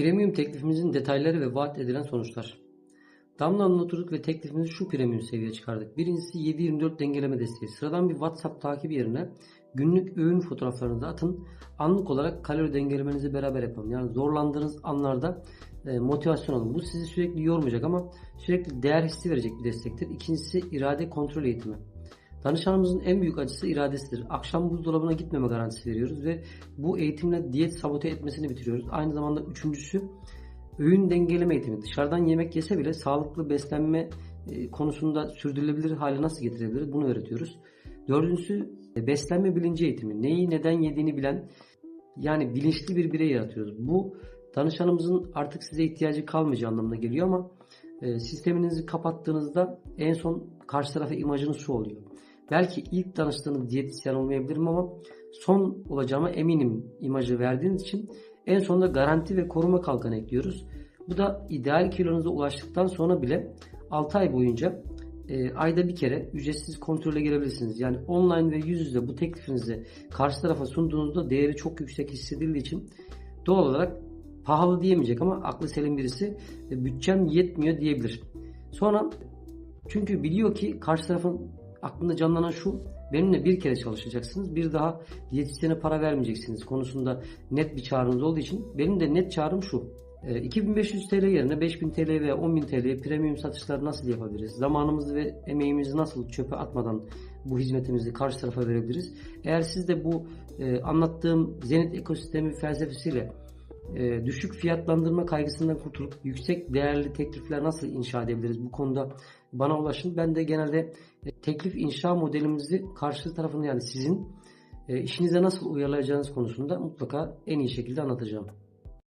Premium teklifimizin detayları ve vaat edilen sonuçlar. Damla'nın oturduk ve teklifimizi şu premium seviyeye çıkardık. Birincisi 7-24 dengeleme desteği. Sıradan bir WhatsApp takibi yerine günlük öğün fotoğraflarınızı atın. Anlık olarak kalori dengelemenizi beraber yapalım. Yani zorlandığınız anlarda e, motivasyon alın. Bu sizi sürekli yormayacak ama sürekli değer hissi verecek bir destektir. İkincisi irade kontrol eğitimi. Danışanımızın en büyük acısı iradesidir. Akşam buzdolabına gitmeme garantisi veriyoruz ve bu eğitimle diyet sabote etmesini bitiriyoruz. Aynı zamanda üçüncüsü öğün dengeleme eğitimi. Dışarıdan yemek yese bile sağlıklı beslenme e, konusunda sürdürülebilir hale nasıl getirebiliriz bunu öğretiyoruz. Dördüncüsü e, beslenme bilinci eğitimi. Neyi neden yediğini bilen yani bilinçli bir birey yaratıyoruz. Bu danışanımızın artık size ihtiyacı kalmayacağı anlamına geliyor ama e, sisteminizi kapattığınızda en son karşı tarafa imajınız şu oluyor. Belki ilk danıştığınız diyetisyen olmayabilirim ama son olacağıma eminim imajı verdiğiniz için en sonunda garanti ve koruma kalkanı ekliyoruz. Bu da ideal kilonuza ulaştıktan sonra bile 6 ay boyunca e, ayda bir kere ücretsiz kontrole girebilirsiniz. Yani online ve yüz yüze bu teklifinizi karşı tarafa sunduğunuzda değeri çok yüksek hissedildiği için doğal olarak pahalı diyemeyecek ama aklı selim birisi e, bütçem yetmiyor diyebilir. Sonra çünkü biliyor ki karşı tarafın aklında canlanan şu benimle bir kere çalışacaksınız bir daha diyetisyene para vermeyeceksiniz konusunda net bir çağrınız olduğu için benim de net çağrım şu e, 2500 TL yerine 5000 TL veya 10.000 TL'ye premium satışlar nasıl yapabiliriz? Zamanımızı ve emeğimizi nasıl çöpe atmadan bu hizmetimizi karşı tarafa verebiliriz? Eğer siz de bu e, anlattığım Zenit ekosistemi felsefesiyle e, düşük fiyatlandırma kaygısından kurtulup yüksek değerli teklifler nasıl inşa edebiliriz? Bu konuda bana ulaşın. Ben de genelde e, teklif inşa modelimizi karşı tarafında yani sizin e, işinize nasıl uyarlayacağınız konusunda mutlaka en iyi şekilde anlatacağım.